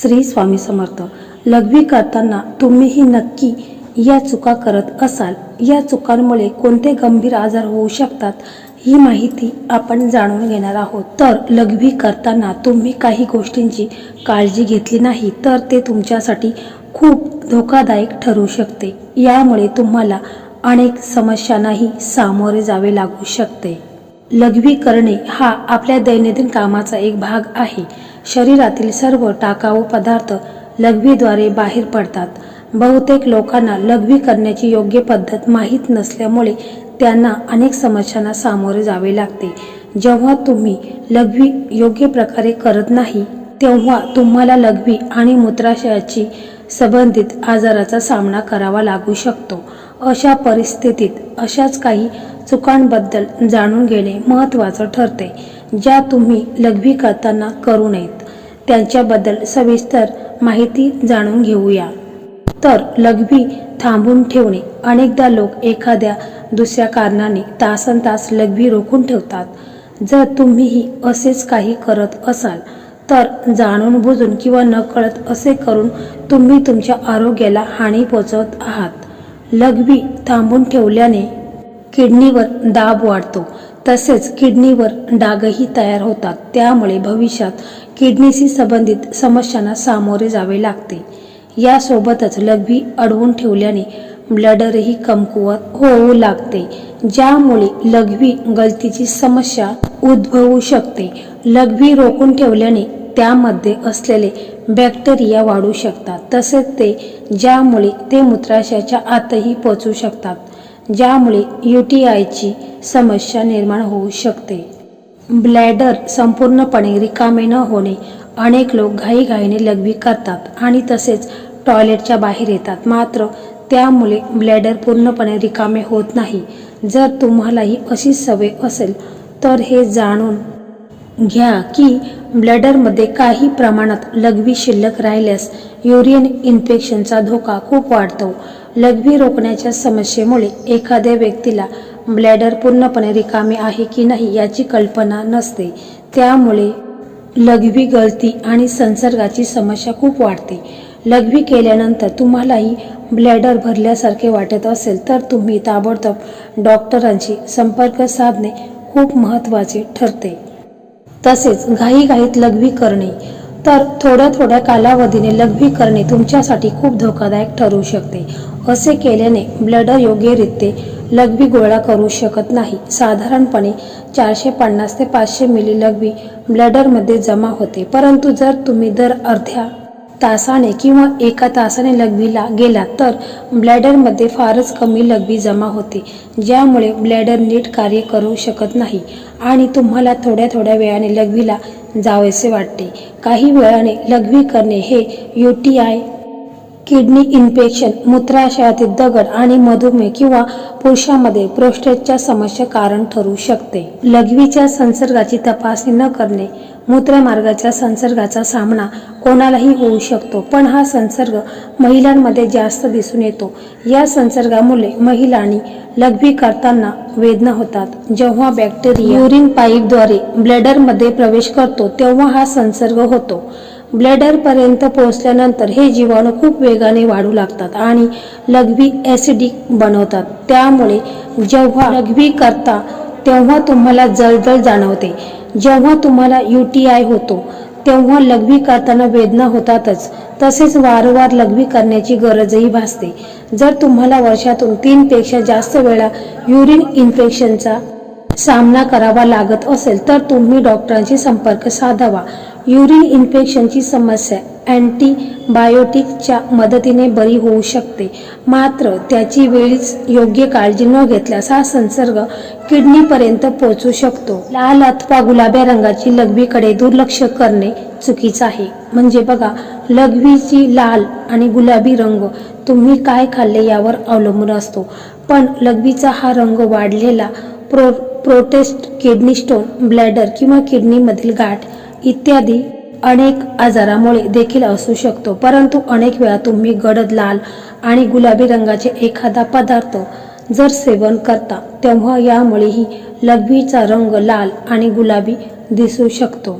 श्री स्वामी समर्थ लघवी करताना तुम्हीही नक्की या चुका करत असाल. या चुकांमुळे कोणते गंभीर आजार होऊ शकतात ही माहिती आपण जाणून घेणार आहोत. तर लघवी करताना तुम्ही काही गोष्टींची काळजी घेतली नाही तर ते तुमच्यासाठी खूप धोकादायक ठरू शकते. यामुळे तुम्हाला अनेक समस्यांनाही सामोरे जावे लागू शकते. लघवी करणे हा आपल्या दैनंदिन कामाचा एक भाग आहे. शरीरातील सर्व टाकाऊ पदार्थ लघवीद्वारे बाहेर पडतात. बहुतेक लोकांना लघवी करण्याची योग्य पद्धत माहीत नसल्यामुळे त्यांना अनेक समस्यांना सामोरे जावे लागते. जेव्हा तुम्ही लघवी योग्य प्रकारे करत नाही तेव्हा तुम्हाला लघवी आणि मूत्राशयाची संबंधित आजाराचा सामना करावा लागू शकतो. अशा परिस्थितीत अशाच काही चुकांबद्दल जाणून घेणे महत्त्वाचं ठरते ज्या तुम्ही लघवी करताना करू नयेत. त्यांच्याबद्दल सविस्तर माहिती जाणून घेऊया. तर लघवी थांबून ठेवणे. अनेकदा लोक एखाद्या दुसऱ्या कारणाने तासन तास लघवी रोखून ठेवतात. जर तुम्हीही असेच काही करत असाल तर जाणून बुजून किंवा नकळत असे करून तुम्ही तुमच्या आरोग्याला हानी पोचवत आहात. लघवी थांबून ठेवल्याने किडनीवर दाब वाढतो. तसेच किडनीवर डागही तयार होतात. त्यामुळे भविष्यात किडनीशी संबंधित समस्यांना सामोरे जावे लागते. यासोबतच लघवी अडवून ठेवल्याने ब्लडरही कमकुवत होऊ लागते ज्यामुळे लघवी गलतीची समस्या उद्भवू शकते. लघवी रोखून ठेवल्याने त्यामध्ये असलेले बॅक्टेरिया वाढू शकतात तसेच ते ज्यामुळे ते मूत्राशयाच्या आतही पोचू शकतात ज्यामुळे यू टी आयची समस्या निर्माण होऊ शकते. ब्लॅडर संपूर्णपणे रिकामे न होणे अनेक लोक घाईघाईने लघवी करतात आणि तसेच टॉयलेटच्या बाहेर येतात मात्र त्यामुळे ब्लॅडर पूर्णपणे रिकामे होत नाही. जर तुम्हालाही अशी सवय असेल तर हे जाणून घ्या की ब्लॅडरमध्ये काही प्रमाणात लघवी शिल्लक राहिल्यास युरियन इन्फेक्शनचा धोका खूप वाढतो. लघवी रोखण्याच्या समस्येमुळे एखाद्या व्यक्तीला ब्लॅडर पूर्णपणे रिकामे आहे की नाही याची कल्पना नसते. त्यामुळे लघवी गळती आणि संसर्गाची समस्या खूप वाढते. लघवी केल्यानंतर तुम्हालाही ब्लॅडर भरल्यासारखे वाटत असेल तर तुम्ही ताबडतोब डॉक्टरांशी संपर्क साधणे खूप महत्त्वाचे ठरते. तसेच घाईघाईत लघवी करणे. तर थोड्या थोड्या कालावधीने लघवी करणे तुमच्यासाठी खूप धोकादायक ठरू शकते. असे केल्याने ब्लडर योग्यरित्या लघवी गोळा करू शकत नाही. साधारणपणे चारशे पन्नास ते पाचशे मिली लघवी ब्लडरमध्ये जमा होते. परंतु जर तुम्ही दर अर्ध्या तासाने किंवा एका तासाने लघवीला गेला तर ब्लॅडरमध्ये फारच कमी लघवी जमा होते ज्यामुळे ब्लॅडर नीट कार्य करू शकत नाही आणि तुम्हाला थोड्या थोड्या वेळाने लघवीला जावेसे वाटते. काही वेळाने लघवी करणे हे U T I kidney infection मूत्राशयातील दगड आणि मधुमेह किंवा पुरुषामध्ये प्रोस्टेटच्या समस्या कारण ठरू शकते. लघवीच्या संसर्गाची तपासणी न करणे मूत्रमार्गाच्या संसर्गाचा सामना कोणालाही होऊ शकतो पण हा संसर्ग महिलांमध्ये जास्त दिसून येतो. या संसर्गामुळे महिलांनी लघवी करताना वेदना होतात. जेव्हा बॅक्टेरिया युरिन पाईपद्वारे ब्लडरमध्ये प्रवेश करतो तेव्हा हा संसर्ग होतो. ब्लॅडरपर्यंत पोहोचल्यानंतर हे जीवाणू खूप वेगाने वाढू लागतात आणि लघवी ॲसिडिक बनवतात. त्यामुळे जेव्हा लघवी करता तेव्हा तुम्हाला जळजळ जाणवते. जेव्हा तुम्हाला यू टी आय होतो तेव्हा लघवी करताना वेदना होतातच. तसेच वारंवार लघवी करण्याची गरजही भासते. जर तुम्हाला वर्षातून तीनपेक्षा जास्त वेळा युरिन इन्फेक्शनचा सामना करावा लागत असेल तर तुम्ही डॉक्टरांशी संपर्क साधावा. युरिन इन्फेक्शनची समस्या अँटीबायोटिकच्या मदतीने बरी होऊ शकते. मात्र त्याची वेळीच योग्य काळजी न घेतल्यास हा संसर्ग किडनीपर्यंत पोहोचू शकतो. लाल अथवा गुलाब्या रंगाची लघवीकडे दुर्लक्ष करणे चुकीचं आहे. म्हणजे बघा लघवीची लाल आणि गुलाबी रंग तुम्ही काय खाल्ले यावर अवलंबून असतो. पण लघवीचा हा रंग वाढलेला pro prostate kidney stone bladder किंवा किडनीमधील गाठ इत्यादी अनेक आजारामुळे देखील असू शकतो. परंतु अनेक वेळा तुम्ही गडद लाल आणि गुलाबी रंगाचे एखादा पदार्थ जर सेवन करता तेव्हा यामुळेही लघवीचा रंग लाल आणि गुलाबी दिसू शकतो.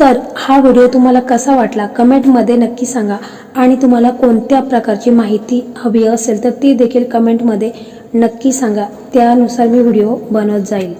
तर हा व्हिडिओ तुम्हाला कसा वाटला कमेंटमध्ये नक्की सांगा आणि तुम्हाला कोणत्या प्रकारची माहिती हवी असेल तर ती देखील कमेंटमध्ये नक्की सांगा. त्यानुसार मी व्हिडिओ बनवत जाईल.